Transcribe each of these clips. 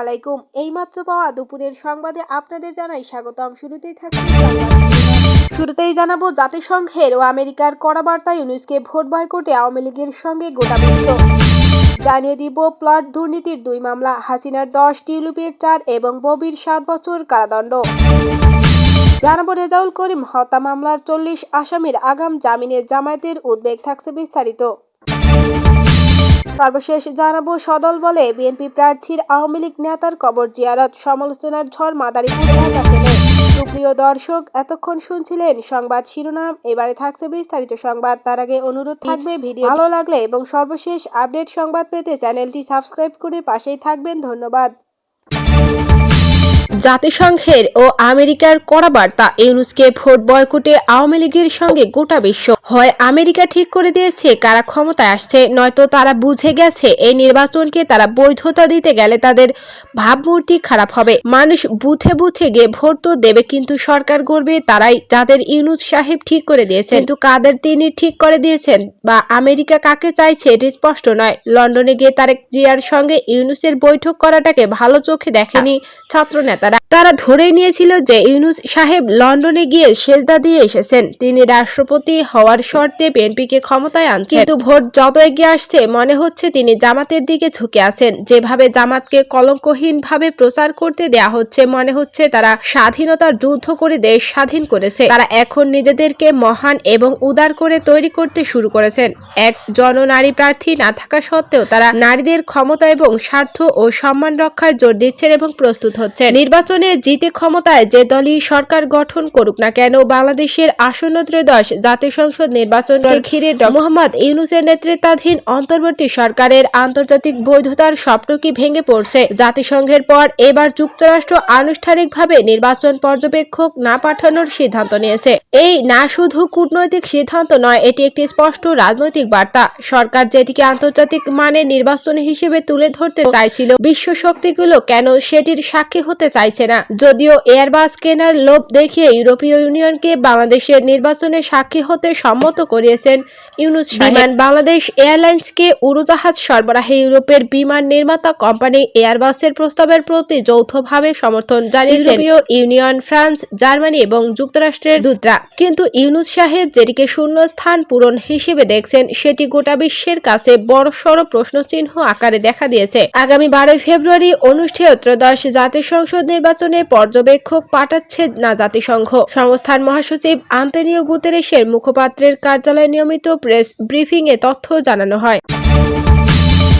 আলাইকুম। এইমাত্র পাওয়া দুপুরের সংবাদে আপনাদের জানাই স্বাগতম। শুরুতেই সংবাদ। শুরুতেই জানাব জাতিসংঘের ও আমেরিকার কড়া বার্তা ইউনুসকে ভোট বয়কটে আওয়ামী লীগের সঙ্গে গোটা বিশ্ব। জানিয়ে দিব প্লট দুর্নীতির দুই মামলা, হাসিনার দশ, টিউলিপের চার এবং ববির সাত বছর কারাদণ্ড। জানাব রেজাউল করিম, হত্যা মামলার চল্লিশ আসামির আগাম জামিনে জামায়াতের উদ্বেগ থাকছে বিস্তারিত। সর্বশেষ জানাব, সদল বলে বিএনপি প্রার্থীর আওয়ামী লীগ নেতার কবর জিয়ারত। সমালোচনার ঝড় মাদারীপুর সুপ্রিয় দর্শক, এতক্ষণ শুনছিলেন সংবাদ শিরোনাম। এবারে থাকছে বিস্তারিত সংবাদ। তার আগে অনুরোধ থাকবে ভিডিও ভালো লাগলে এবং সর্বশেষ আপডেট সংবাদ পেতে চ্যানেলটি সাবস্ক্রাইব করে পাশেই থাকবেন। ধন্যবাদ। জাতিসংঘের ও আমেরিকার কড়া বার্তা, ইউনুসকে ভোট বয়কটে আওয়ামী লীগের সঙ্গে গোটা বিশ্ব। হয়, আমেরিকা ঠিক করে দিয়েছে কারা ক্ষমতায় আসছে, নয়তো তারা বুঝে গেছে এই নির্বাচনকে তারা বৈধতা দিতে গেলে তাদের ভাবমূর্তি খারাপ হবে। মানুষ বুথে বুথে গিয়ে ভোট তো দেবে, কিন্তু সরকার গড়বে তারাই, যাদের ইউনুস সাহেব ঠিক করে দিয়েছেন। কিন্তু কাদের তিনি ঠিক করে দিয়েছেন বা আমেরিকা কাকে চাইছে এটি স্পষ্ট নয়। লন্ডনে গিয়ে তারেক জিয়ার সঙ্গে ইউনুসের বৈঠক করাটাকে ভালো চোখে দেখেনি ছাত্র নেতারা তারা। ধরে নিয়েছিল যে ইউনুস সাহেব লন্ডনে গিয়ে সেজদা দিয়ে এসেছেন। তিনি রাষ্ট্রপতি হওয়ার শর্তে বিএনপিকে ক্ষমতায় আনছেন। কিন্তু ভোট যত এগিয়ে আসছে, মনে হচ্ছে তিনি জামাতের দিকে ঝুঁকে আছেন। যেভাবে জামাতকে কলঙ্কহীন ভাবে প্রচার করতে দেয়া হচ্ছে, মনে হচ্ছে তারা স্বাধীনতার যুদ্ধ করে দেশ স্বাধীন করেছে। তারা এখন নিজেদেরকে মহান এবং উদার করে তৈরি করতে শুরু করেছেন। এক জননারী প্রার্থী না থাকা সত্ত্বেও তারা নারীদের ক্ষমতা এবং স্বার্থ ও সম্মান রক্ষায় জোর দিচ্ছেন এবং প্রস্তুত হচ্ছেন। নির্বাচনে জিতে ক্ষমতায় যে দলই সরকার গঠন করুক না কেন বাংলাদেশের আসন্ন ত্রয়োদশ জাতীয় সংসদ নির্বাচনকে ঘিরে মোহাম্মদ ইউনুসের নেতৃত্বাধীন অন্তর্বর্তী সরকারের আন্তর্জাতিক বৈধতার স্বপ্ন কি ভেঙে পড়ছে? জাতিসংঘের পর এবার যুক্তরাষ্ট্র আনুষ্ঠানিকভাবে নির্বাচন পর্যবেক্ষক না পাঠানোর সিদ্ধান্ত নিয়েছে। এই না শুধু কূটনৈতিক সিদ্ধান্ত নয়, এটি একটি স্পষ্ট রাজনৈতিক বার্তা। সরকার যেটিকে আন্তর্জাতিক মানের নির্বাচন হিসেবে তুলে ধরতে চাইছিল বিশ্ব শক্তিগুলো কেন সেটির সাক্ষী হতে চাইছে না। যদিও এয়ারবাস কেনার লোভ দেখিয়ে ইউরোপীয় ইউনিয়নকে বাংলাদেশের নির্বাচনে সাক্ষী হতে সম্মত করিয়েছেন ইউনুস বিমান বাংলাদেশ এয়ারলাইন্সকে উড়োজাহাজ সরবরাহে ইউরোপের বিমান নির্মাতা কোম্পানি এয়ারবাসের প্রস্তাবের প্রতি যৌথভাবে সমর্থন জানিয়েছে ইউরোপীয় ইউনিয়ন ফ্রান্স জার্মানি এবং যুক্তরাষ্ট্রের দূতরা। কিন্তু ইউনুস সাহেব যেটিকে শূন্য স্থান পূরণ হিসেবে দেখছেন সেটি গোটা বিশ্বের কাছে বড়সড় প্রশ্নচিহ্ন আকারে দেখা দিয়েছে। আগামী বারোই ফেব্রুয়ারি অনুষ্ঠেয় ত্রয়োদশ জাতীয় সংসদ নির্বাচনে পর্যবেক্ষক পাঠাচ্ছে না জাতিসংঘ। সংস্থার মহাসচিব আন্তনিও গুতেরেসের মুখপাত্রের কার্যালয়ে নিয়মিত প্রেস ব্রিফিং এ তথ্য জানানো হয়।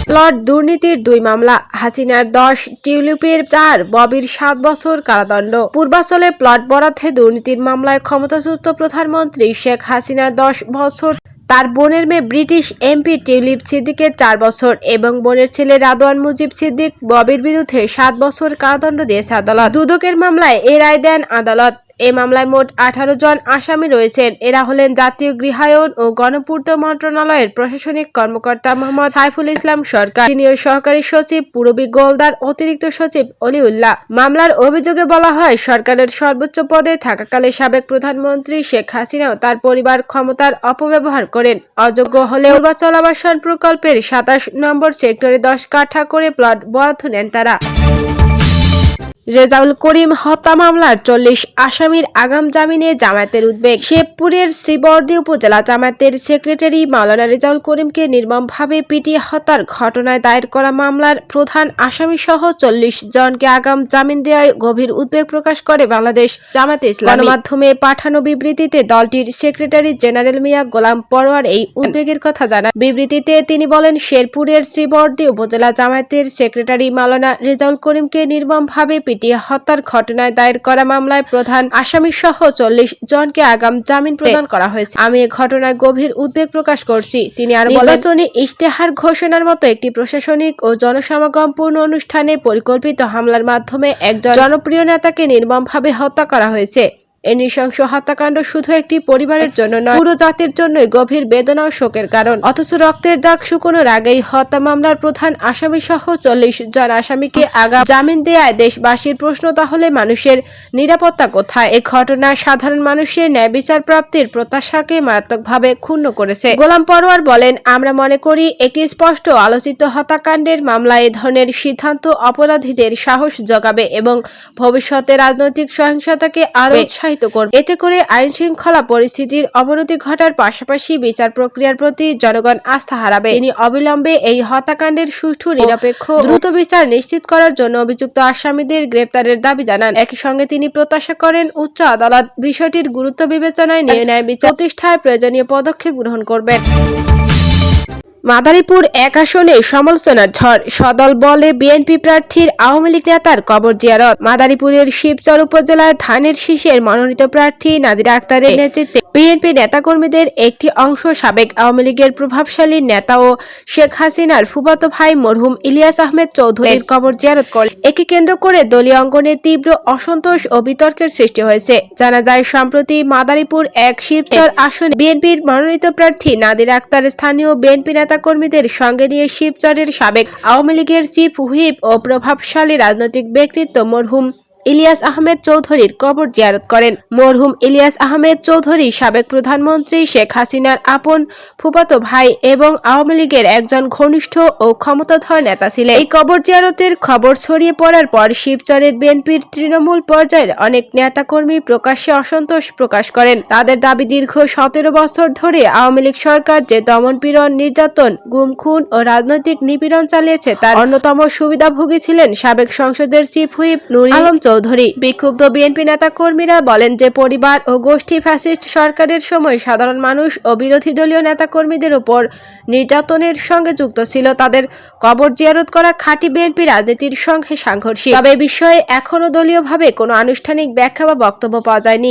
প্লট দুর্নীতির দুই মামলা, হাসিনার দশ, টিউলিপের চার, ববির সাত বছর কারাদণ্ড। পূর্বাচলে প্লট বরাদ্দে দুর্নীতির মামলায় ক্ষমতাচ্যুত প্রধানমন্ত্রী শেখ হাসিনার দশ বছর তার বোনের মেয়ে ব্রিটিশ এমপি টিউলিপ সিদ্দিকের চার বছর এবং বোনের ছেলে রাদওয়ান মুজিব সিদ্দিক ববির বিরুদ্ধে সাত বছর কারাদণ্ড দিয়েছে আদালত। দুদকের মামলায় এ রায় দেন আদালত। এ মামলায় মোট আঠারো জন আসামি রয়েছেন। এরা হলেন জাতীয় গৃহায়ন ও গণপূর্ত মন্ত্রণালয়ের প্রশাসনিক কর্মকর্তা মোহাম্মদ সাইফুল ইসলাম সরকার, সিনিয়র সহকারী সচিব পূরবী গোলদার, অতিরিক্ত সচিব অলিউল্লাহ। মামলার অভিযোগে বলা হয়, সরকারের সর্বোচ্চ পদে থাকাকালে সাবেক প্রধানমন্ত্রী শেখ হাসিনাও তার পরিবার ক্ষমতার অপব্যবহার করেন। অযোগ্য হলে পূর্বাচল আবাসন প্রকল্পের সাতাশ নম্বর সেক্টরে দশ কাঠা করে প্লট বরাদ্দ নেন তারা। রেজাউল করিম হত্যা মামলার চল্লিশ আসামির আগাম জামিনে জামায়াতের উদ্বেগ। শেবপুরের শ্রীবর্দী উপজেলা জামায়াতের সেক্রেটারি মাওলানা রেজাউল করিমকে নির্মমভাবে পিটিয়ে হত্যার ঘটনায় দায়ের করা মামলার প্রধান আসামি সহ চল্লিশ জনকে আগাম জামিন দেওয়ায় গভীর উদ্বেগ প্রকাশ করে বাংলাদেশ জামাতে ইসলাম। গণমাধ্যমে পাঠানো বিবৃতিতে দলটির সেক্রেটারি জেনারেল মিয়া গোলাম পরোয়ার এই উদ্বেগের কথা জানান। বিবৃতিতে তিনি বলেন, শেরপুরের শ্রীবর্দী উপজেলা জামায়াতের সেক্রেটারি মাওলানা রেজাউল করিমকে নির্মমভাবে পিটিয়ে হত্যার ঘটনায় দায়ের করা মামলায় প্রধান আসামি সহ চল্লিশ জনকে আগাম জামিন প্রদান করা হয়েছে। আমি এ ঘটনায় গভীর উদ্বেগ প্রকাশ করছি। তিনি আর নির্বাচনী ইশতেহার ঘোষণার মতো একটি প্রশাসনিক ও জনসমাগমপূর্ণ অনুষ্ঠানে পরিকল্পিত হামলার মাধ্যমে একজন জনপ্রিয় নেতাকে নির্মমভাবে হত্যা করা হয়েছে। এই নৃশংস হত্যাকাণ্ড শুধু একটি পরিবারের জন্য নয়, পুরো জাতির জন্যই গভীর বেদনা ও শোকের কারণ। অথচ রক্তের দাগ শুকনোর আগেই হত্যা মামলার প্রধান আসামি সহ চল্লিশ জন আসামিকে আগা জামিন দেয়ায় দেশবাসীর প্রশ্ন, তাহলে মানুষের নিরাপত্তা কোথায়? এই ঘটনা সাধারণ মানুষের ন্যায় বিচার প্রাপ্তির প্রত্যাশাকে মারাত্মকভাবে ক্ষুণ্ণ করেছে। গোলাম পরোয়ার বলেন, আমরা মনে করি একটি স্পষ্ট আলোচিত হত্যাকাণ্ডের মামলায় এ ধরনের সিদ্ধান্ত অপরাধীদের সাহস জগাবে এবং ভবিষ্যতে রাজনৈতিক সহিংসতাকে আরও উৎসাহিত করবে। এতে করে আইন শৃঙ্খলা পরিস্থিতির অবনতি ঘটার পাশাপাশি বিচার প্রক্রিয়ার প্রতি জনগণ আস্থা হারাবে। তিনি অবিলম্বে এই হত্যাকাণ্ডের সুষ্ঠু নিরপেক্ষ দ্রুত বিচার নিশ্চিত করার জন্য অভিযুক্ত আসামিদের গ্রেপ্তারের দাবি জানান। একই সঙ্গে তিনি প্রত্যাশা করেন উচ্চ আদালত বিষয়টির গুরুত্ব বিবেচনায় নিয়ে ন্যায় বিচার প্রতিষ্ঠায় প্রয়োজনীয় পদক্ষেপ গ্রহণ করবেন। মাদারীপুর এক আসনে সমালোচনার ঝড়। সদল বলে বিএনপি প্রার্থীর আওয়ামী লীগ নেতার কবর জিয়ারত। মাদারীপুরের শিবচর উপজেলায় ধানের শীষের মনোনীত প্রার্থী নাদিরা আক্তারের নেতৃত্বে বিএনপি নেতাকর্মীদের একটি অংশ সাবেক আওয়ামী লীগের প্রভাবশালী নেতা ও শেখ হাসিনার ফুফাতো ভাই মরহুম ইলিয়াস আহমেদ চৌধুরীর কবর জিয়ারত করলেন একে কেন্দ্র করে দলীয় অঙ্গনে তীব্র অসন্তোষ ও বিতর্কের সৃষ্টি হয়েছে। জানা যায়, সম্প্রতি মাদারীপুর এক শিবচর আসনে বিএনপির মনোনীত প্রার্থী নাদির আক্তার স্থানীয় বিএনপি নেতাকর্মীদের সঙ্গে নিয়ে শিবচরের সাবেক আওয়ামী লীগের চিফ হুইপ ও প্রভাবশালী রাজনৈতিক ব্যক্তিত্ব মরহুম ইলিয়াস আহমেদ চৌধুরীর কবর জিয়ারত করেন। মরহুম ইলিয়াস আহমেদ চৌধুরী সাবেক প্রধানমন্ত্রী শেখ হাসিনার আপন ফুপাতো ভাই এবং আওয়ামী লীগের একজন ঘনিষ্ঠ ও ক্ষমতাধর নেতা ছিলেন। এই কবর জিয়ারতের খবর ছড়িয়ে পড়ার পর শিবচরের বিএনপির তৃণমূল পর্যায়ের অনেক নেতাকর্মী প্রকাশ্যে অসন্তোষ প্রকাশ করেন। তাদের দাবি দীর্ঘ সতেরো বছর ধরে আওয়ামী লীগ সরকার যে দমনপীড়ন নির্যাতন, গুম, খুন ও রাজনৈতিক নিপীড়ন চালিয়েছে, তার অন্যতম সুবিধাভোগী ছিলেন সাবেক সংসদের চিফ হুইপ নুরি আলম চৌধুরী। বিক্ষুব্ধ বিএনপি নেতা কর্মীরা বলেন যে, পরিবার ও গোষ্ঠী ফ্যাসিস্ট সরকারের সময় সাধারণ মানুষ ও বিরোধী দলীয় নেতাকর্মীদের উপর নির্যাতনের সঙ্গে যুক্ত ছিল। তাদের কবর জিয়ারত করা খাঁটি বিএনপি রাজনীতির সঙ্গে সাংঘর্ষিক। তবে বিষয়ে এখনও দলীয়ভাবে কোনো আনুষ্ঠানিক ব্যাখ্যা বা বক্তব্য পাওয়া যায়নি।